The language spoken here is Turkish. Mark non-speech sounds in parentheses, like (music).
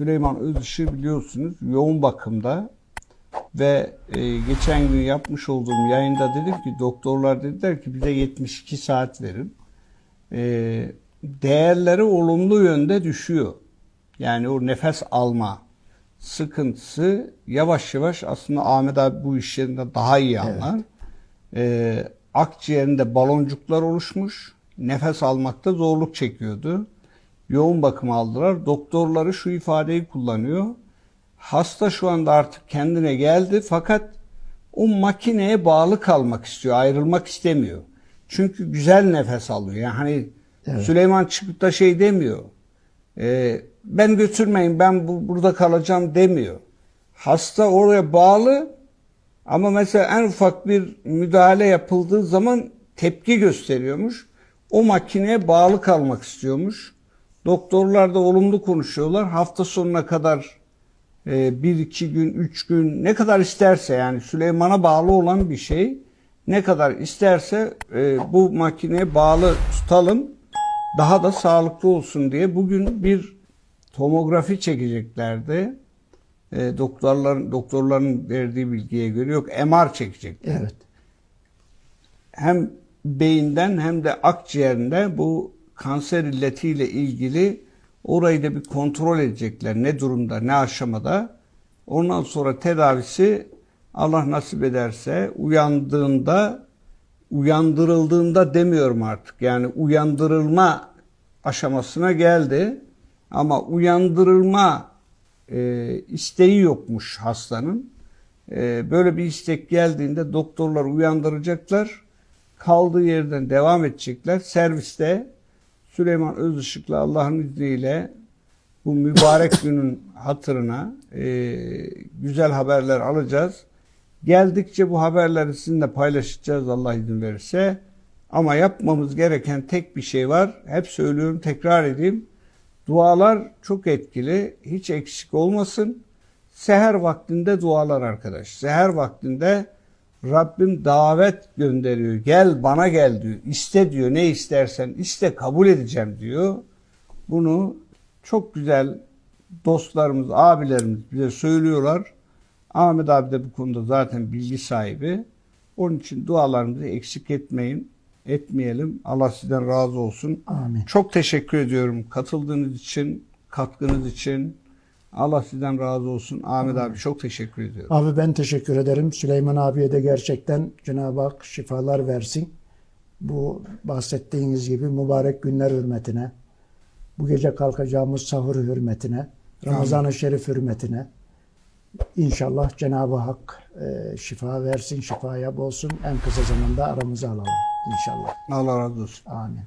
Süleyman Özışık biliyorsunuz yoğun bakımda ve e, geçen gün yapmış olduğum yayında dedim ki doktorlar dediler ki bize 72 saat verin. E, değerleri olumlu yönde düşüyor. Yani o nefes alma sıkıntısı yavaş yavaş aslında Ahmet abi bu işlerinde daha iyi anlar. E, akciğerinde baloncuklar oluşmuş. Nefes almakta zorluk çekiyordu. Yoğun bakım aldılar. Doktorları şu ifadeyi kullanıyor. Hasta şu anda artık kendine geldi fakat o makineye bağlı kalmak istiyor. Ayrılmak istemiyor. Çünkü güzel nefes alıyor. Yani hani Evet. Süleyman çıkıp da şey demiyor. Ee, ben götürmeyin ben bu, burada kalacağım demiyor. Hasta oraya bağlı ama mesela en ufak bir müdahale yapıldığı zaman tepki gösteriyormuş. O makineye bağlı kalmak istiyormuş. Doktorlar da olumlu konuşuyorlar. Hafta sonuna kadar e, bir iki gün, üç gün ne kadar isterse yani Süleyman'a bağlı olan bir şey ne kadar isterse e, bu makineye bağlı tutalım daha da sağlıklı olsun diye bugün bir tomografi çekeceklerdi. E, doktorların doktorların verdiği bilgiye göre yok MR çekecekler Evet. hem beyinden hem de akciğerinde bu kanser illetiyle ilgili orayı da bir kontrol edecekler. Ne durumda, ne aşamada. Ondan sonra tedavisi Allah nasip ederse uyandığında, uyandırıldığında demiyorum artık. Yani uyandırılma aşamasına geldi. Ama uyandırılma e, isteği yokmuş hastanın. E, böyle bir istek geldiğinde doktorlar uyandıracaklar. Kaldığı yerden devam edecekler. Serviste Süleyman Özışık'la Allah'ın izniyle bu mübarek (coughs) günün hatırına e, güzel haberler alacağız. Geldikçe bu haberleri sizinle paylaşacağız Allah izin verirse. Ama yapmamız gereken tek bir şey var. Hep söylüyorum, tekrar edeyim. Dualar çok etkili. Hiç eksik olmasın. Seher vaktinde dualar arkadaş. Seher vaktinde Rabbim davet gönderiyor. Gel bana gel diyor. İste diyor. Ne istersen iste kabul edeceğim diyor. Bunu çok güzel dostlarımız, abilerimiz bize söylüyorlar. Ahmet abi de bu konuda zaten bilgi sahibi. Onun için dualarımızı eksik etmeyin, etmeyelim. Allah sizden razı olsun. Amin. Çok teşekkür ediyorum katıldığınız için, katkınız için. Allah sizden razı olsun. Ahmet abi çok teşekkür ediyorum. Abi ben teşekkür ederim. Süleyman abiye de gerçekten Cenab-ı Hak şifalar versin. Bu bahsettiğiniz gibi mübarek günler hürmetine, bu gece kalkacağımız sahur hürmetine, Ramazan-ı Şerif hürmetine İnşallah Cenab-ı Hak e, şifa versin, şifaya bolsun. En kısa zamanda aramıza alalım. İnşallah. Allah razı olsun. Amin.